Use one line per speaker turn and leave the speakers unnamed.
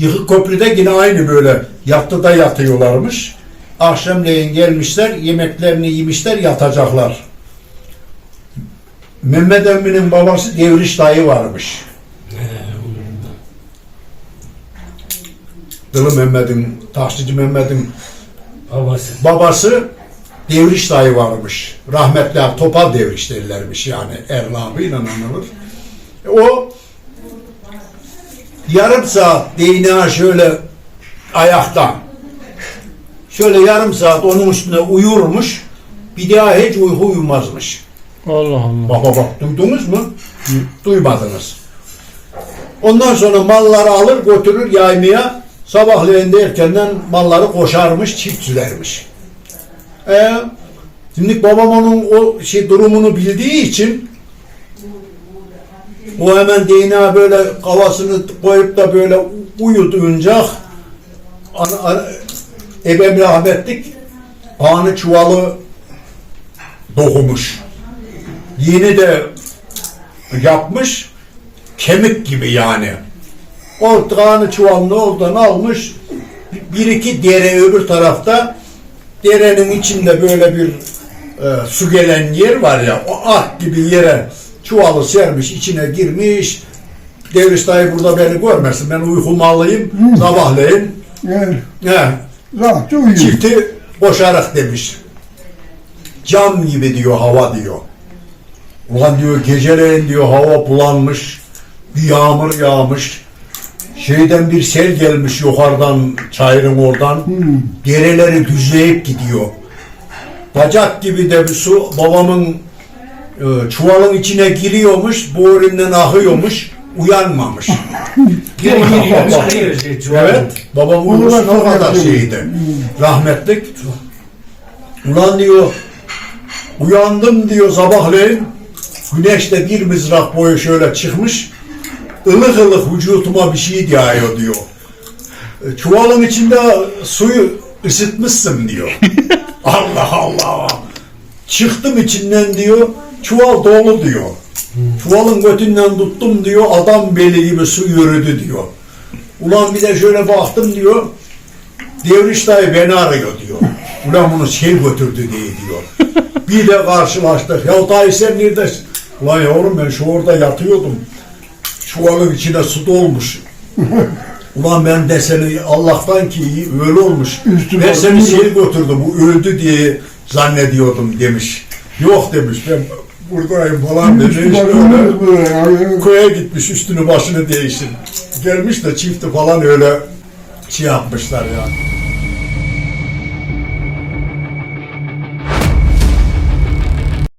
Yıkık köprüde yine aynı böyle yatıda yatıyorlarmış. Akşamleyin gelmişler, yemeklerini yemişler, yatacaklar. Mehmet Emmi'nin babası Devriş dayı varmış. Dılı Mehmet'in, Taşlıcı Mehmet'in
Babası.
babası Devriş dayı varmış. Rahmetli Topal Devriş derlermiş yani Erlabı'yla anılır. O yarım saat DNA şöyle ayakta şöyle yarım saat onun üstüne uyurmuş bir daha hiç uyku uyumazmış.
Allah Allah.
Bak bak duydunuz mu? Duymadınız. Ondan sonra malları alır götürür yaymaya sabahleyin de erkenden malları koşarmış çiftçilermiş. Ee, şimdi babam onun o şey durumunu bildiği için o hemen DNA böyle kafasını koyup da böyle ana, ebem rahmetlik. Anı çuvalı dokumuş. Yeni de yapmış. Kemik gibi yani. O kanı çuvalını oradan almış. Bir iki dere öbür tarafta. Derenin içinde böyle bir e, su gelen yer var ya o ah gibi yere çuvalı sermiş içine girmiş Devriş dayı burada beni görmesin ben uykumu alayım sabahleyin he,
rahatça uyuyor.
çifti boşarak demiş. Cam gibi diyor hava diyor. Ulan diyor geceleyin diyor hava bulanmış. Bir yağmur yağmış. Şeyden bir sel gelmiş yukarıdan çayırın oradan. Dereleri düzleyip gidiyor. Bacak gibi de bir su babamın çuvalın içine giriyormuş. Boğurinden akıyormuş. Uyanmamış.
Geri çuvalın.
Evet. Babam uyusun o kadar şeydi. Rahmetlik. Ulan diyor uyandım diyor sabahleyin güneşte bir mızrak boyu şöyle çıkmış ılık ılık vücutuma bir şey yağıyor diyor. E, Çuvalın içinde suyu ısıtmışsın diyor. Allah Allah. Çıktım içinden diyor. Çuval dolu diyor. Çuvalın götünden tuttum diyor. Adam beli gibi su yürüdü diyor. Ulan bir de şöyle baktım diyor. Devriş dayı beni arıyor diyor. Ulan bunu şey götürdü diye diyor. Bir de karşılaştık. Ya dayı sen neredesin? Ulan yavrum ben şu orada yatıyordum. Çuvalın içine su dolmuş. Ulan ben de seni Allah'tan ki iyi öyle olmuş.
Üstüne
ben seni şey götürdüm bu öldü diye zannediyordum demiş. Yok demiş ben buradayım falan demiş. Öyle
yani.
köye gitmiş üstünü başını değiştir. Gelmiş de çifti falan öyle şey yapmışlar ya.